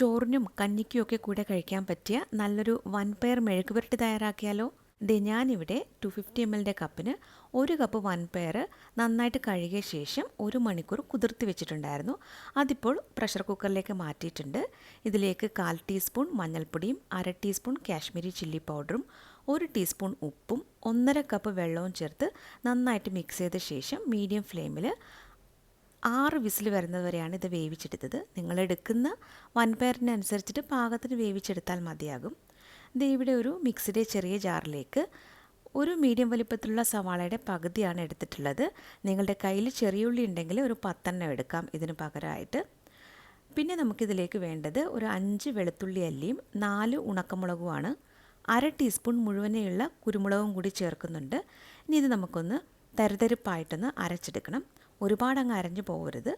ചോറിനും കഞ്ഞിക്കും ഒക്കെ കൂടെ കഴിക്കാൻ പറ്റിയ നല്ലൊരു വൻപയർ മെഴുക്ക് പുരട്ടി തയ്യാറാക്കിയാലോ? ദേ ഞാനിവിടെ ടു ഫിഫ്റ്റി എം എല്ലിന്റെ കപ്പിന് ഒരു കപ്പ് വൻപയർ നന്നായിട്ട് കഴുകിയ ശേഷം ഒരു മണിക്കൂർ കുതിർത്തി വെച്ചിട്ടുണ്ടായിരുന്നു. അതിപ്പോൾ പ്രഷർ കുക്കറിലേക്ക് മാറ്റിയിട്ടുണ്ട്. ഇതിലേക്ക് കാൽ ടീസ്പൂൺ മഞ്ഞൾപ്പൊടിയും അര ടീസ്പൂൺ കാശ്മീരി ചില്ലി പൗഡറും ഒരു ടീസ്പൂൺ ഉപ്പും ഒന്നര കപ്പ് വെള്ളവും ചേർത്ത് നന്നായിട്ട് മിക്സ് ചെയ്ത ശേഷം മീഡിയം ഫ്ലെയിമിൽ ആറ് വിസിൽ വരുന്നതുവരെയാണ് ഇത് വേവിച്ചെടുത്തത്. നിങ്ങളെടുക്കുന്ന വൻപയറിനനുസരിച്ചിട്ട് പാകത്തിന് വേവിച്ചെടുത്താൽ മതിയാകും. ഇത് ഇവിടെ ഒരു മിക്സിയുടെ ചെറിയ ജാറിലേക്ക് ഒരു മീഡിയം വലിപ്പത്തിലുള്ള സവാളയുടെ പകുതിയാണ് എടുത്തിട്ടുള്ളത്. നിങ്ങളുടെ കയ്യിൽ ചെറിയ ഉള്ളി ഉണ്ടെങ്കിൽ ഒരു പത്തെണ്ണം എടുക്കാം ഇതിന് പകരമായിട്ട് പിന്നെ നമുക്കിതിലേക്ക് വേണ്ടത് ഒരു അഞ്ച് വെളുത്തുള്ളി അല്ലിയും നാല് ഉണക്കമുളകുമാണ്. അര ടീസ്പൂൺ മുഴുവനെയുള്ള കുരുമുളകും കൂടി ചേർക്കുന്നുണ്ട്. ഇനി ഇത് നമുക്കൊന്ന് തരിതരിപ്പായിട്ടൊന്ന് അരച്ചെടുക്കണം. ഒരുപാട് അങ്ങ് അരഞ്ഞു പോകരുത്.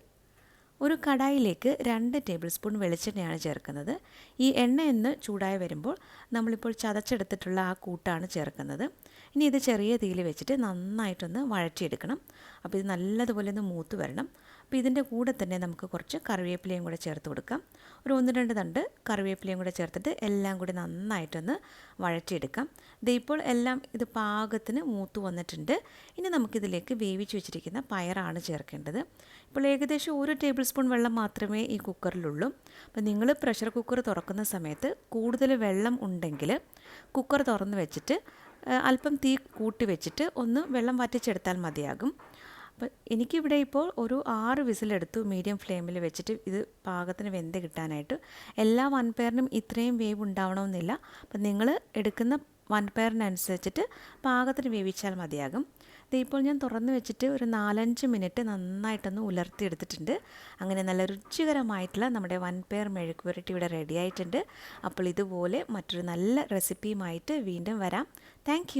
ഒരു കടായിലേക്ക് രണ്ട് ടേബിൾ സ്പൂൺ വെളിച്ചെണ്ണയാണ് ചേർക്കുന്നത്. ഈ എണ്ണയൊന്ന് ചൂടായി വരുമ്പോൾ നമ്മളിപ്പോൾ ചതച്ചെടുത്തിട്ടുള്ള ആ കൂട്ടാണ് ചേർക്കുന്നത്. ഇനി ഇത് ചെറിയ തീയിൽ വെച്ചിട്ട് നന്നായിട്ടൊന്ന് വഴറ്റിയെടുക്കണം. അപ്പോൾ ഇത് നല്ലതുപോലെ ഒന്ന് മൂത്ത് വരണം. അപ്പോൾ ഇതിന്റെ കൂടെ തന്നെ നമുക്ക് കുറച്ച് കറിവേപ്പിലയും കൂടെ ചേർത്ത് കൊടുക്കാം. ഒരു ഒന്ന് രണ്ട് തണ്ട് കറിവേപ്പിലയും കൂടെ ചേർത്തിട്ട് എല്ലാം കൂടി നന്നായിട്ടൊന്ന് വഴറ്റിയെടുക്കാം. ദേ ഇപ്പോൾ എല്ലാം ഇത് പാകത്തിന് മൂത്ത് വന്നിട്ടുണ്ട്. ഇനി നമുക്കിതിലേക്ക് വേവിച്ച് വെച്ചിരിക്കുന്ന പയറാണ് ചേർക്കേണ്ടത്. ഇപ്പോൾ ഏകദേശം ഒരു ടേബിൾ സ്പൂൺ വെള്ളം മാത്രമേ ഈ കുക്കറിലുള്ളൂ. അപ്പോൾ നിങ്ങൾ പ്രഷർ കുക്കർ തുറക്കുന്ന സമയത്ത് കൂടുതൽ വെള്ളം ഉണ്ടെങ്കിൽ കുക്കർ തുറന്ന് വെച്ചിട്ട് അല്പം തീ കൂട്ടി വെച്ചിട്ട് ഒന്ന് വെള്ളം വറ്റിച്ചെടുത്താൽ മതിയാകും. അപ്പോൾ എനിക്കിവിടെ ഇപ്പോൾ ഒരു ആറ് വിസിലെടുത്തു മീഡിയം ഫ്ലെയിമിൽ വെച്ചിട്ട് ഇത് പാകത്തിന് വെന്ത് കിട്ടാനായിട്ട്. എല്ലാ വൺ പെയറിനും ഇത്രയും വേവ് ഉണ്ടാവണമെന്നില്ല. അപ്പം നിങ്ങൾ എടുക്കുന്ന വൻപയറിനനുസരിച്ചിട്ട് പാകത്തിന് വേവിച്ചാൽ മതിയാകും. ഇപ്പോൾ ഞാൻ തുറന്ന് വെച്ചിട്ട് ഒരു നാലഞ്ച് മിനിറ്റ് നന്നായിട്ടൊന്ന് ഉലർത്തിയെടുത്തിട്ടുണ്ട്. അങ്ങനെ നല്ല രുചികരമായിട്ടുള്ള നമ്മുടെ വൻപയർ മെഴുക്ക് പുരട്ടി ഇവിടെ റെഡി ആയിട്ടുണ്ട്. അപ്പോൾ ഇതുപോലെ മറ്റൊരു നല്ല റെസിപ്പിയുമായിട്ട് വീണ്ടും വരാം. താങ്ക്